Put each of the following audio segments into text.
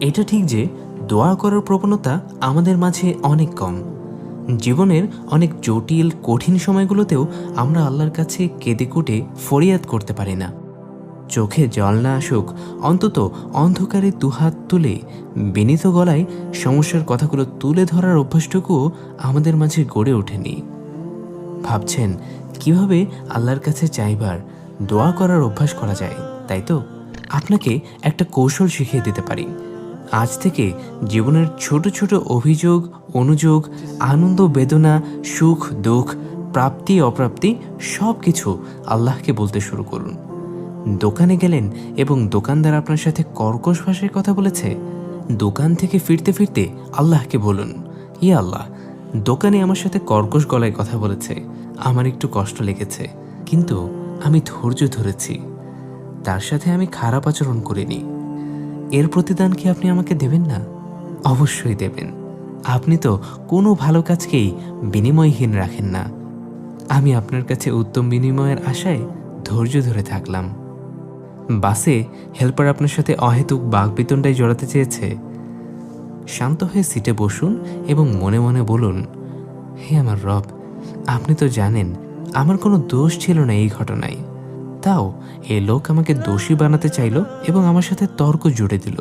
এটা ঠিক যে দোয়া করার প্রবণতা আমাদের মাঝে অনেক কম। জীবনের অনেক জটিল, কঠিন সময়গুলোতেও আমরা আল্লাহর কাছে কেঁদে কুটে ফরিয়াদ করতে পারি না। চোখে জল না আসুক, অন্তত অন্ধকারে দুহাত তুলে, বিনীত গলায় সমস্যার কথাগুলো তুলে ধরার অভ্যাসটুকুও আমাদের মাঝে গড়ে ওঠেনি। ভাবছেন, কীভাবে আল্লাহর কাছে চাইবার, দোয়া করার অভ্যাস করা যায়, তাই তো? আপনাকে একটা কৌশল শিখিয়ে দিতে পারি। আজ থেকে জীবনের ছোট ছোট অভিযোগ, অনুযোগ, আনন্দ, বেদনা, সুখ, দুঃখ, প্রাপ্তি, অপ্রাপ্তি সব কিছু আল্লাহকে বলতে শুরু করুন। দোকানে গেলেন এবং দোকানদার আপনার সাথে কর্কশ ভাষায় কথা বলেছে। দোকান থেকে ফিরতে ফিরতে আল্লাহকে বলুন ইয়ে আল্লাহ, দোকানে আমার সাথে কর্কশ গলায় কথা বলেছে, আমার একটু কষ্ট লেগেছে, কিন্তু আমি ধৈর্য ধরেছি। তার সাথে আমি খারাপ আচরণ করিনি। এর প্রতিদান কি আপনি আমাকে দেবেন না? অবশ্যই দেবেন। আপনি তো কোনো ভালো কাজকেই বিনিময়হীন রাখেন না। আমি আপনার কাছে উত্তম বিনিময়ের আশায় ধৈর্য ধরে থাকলাম। বাসে হেল্পার আপনার সাথে অহেতুক বাঘবিতণ্ডায় জড়াতে চেয়েছে। শান্ত হয়ে সিটে বসুন এবং মনে মনে বলুন, হে আমার রব, আপনি তো জানেন, আমার কোনো দোষ ছিল না এই ঘটনায়। তাও এ লোক আমাকে দোষী বানাতে চাইলো এবং আমার সাথে তর্ক জুড়ে দিল।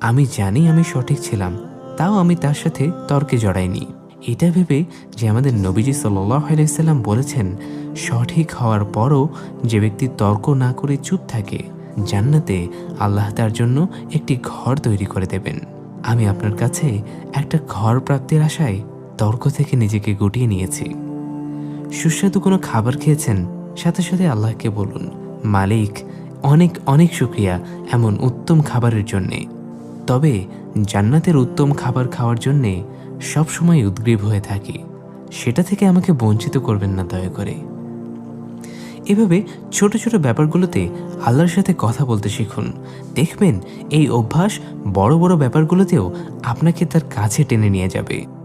আমি জানি আমি সঠিক ছিলাম, তাও আমি তার সাথে তর্কে জড়াইনি। এটা ভেবে যে আমাদের নবীজি সাল্লাম বলেছেন, সঠিক হওয়ার পরও যে ব্যক্তি তর্ক না করে চুপ থাকে, জান্নাতে আল্লাহ তার জন্য একটি ঘর তৈরি করে দেবেন। আমি আপনার কাছে একটা ঘর প্রাপ্তির আশায় তর্ক থেকে নিজেকে গুটিয়ে নিয়েছি। সুস্বাদু কোনো খাবার খেয়েছেন? সাথে সাথে আল্লাহকে বলুন, মালিক, অনেক অনেক শুক্রিয়া এমন উত্তম খাবারের জন্যে। তবে জান্নাতের উত্তম খাবার খাওয়ার জন্যে সবসময় উদ্গ্রীব হয়ে থাকি। সেটা থেকে আমাকে বঞ্চিত করবেন না দয়া করে। এভাবে ছোট ছোট ব্যাপারগুলোতে আল্লাহর সাথে কথা বলতে শিখুন। দেখবেন এই অভ্যাস বড় বড় ব্যাপারগুলোতেও আপনাকে তার কাছে টেনে নিয়ে যাবে।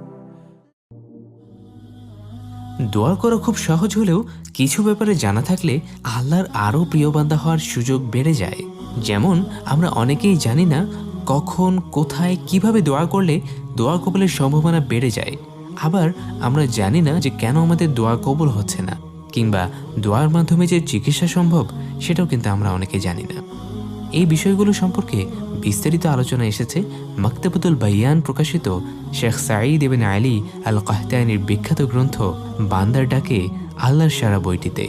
দোয়া করা খুব সহজ হলেও কিছু ব্যাপারে জানা থাকলে আল্লাহর আরও প্রিয় বান্দা হওয়ার সুযোগ বেড়ে যায়। যেমন, আমরা অনেকেই জানি না কখন, কোথায়, কীভাবে দোয়া করলে দোয়া কবলের সম্ভাবনা বেড়ে যায়। আবার আমরা জানি না যে কেন আমাদের দোয়া কবল হচ্ছে না, কিংবা দোয়ার মাধ্যমে যে চিকিৎসা সম্ভব, সেটাও কিন্তু আমরা অনেকে জানি না। এই বিষয়গুলো সম্পর্কে বিস্তারিত আলোচনা এসেছে মক্তবুল বাইয়ান প্রকাশিত শেখ সাঈদ এবেন আলী আল কাহতায়নির বিখ্যাত গ্রন্থ বান্দার ডাকে আল্লাহর সারা বইটিতে।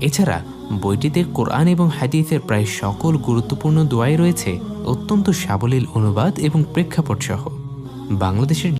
এছাড়া বইটিতে কোরআন এবং হাদিসের প্রায় সকল গুরুত্বপূর্ণ দোয়াই রয়েছে অত্যন্ত সাবলীল অনুবাদ এবং প্রেক্ষাপট সহ বাংলাদেশের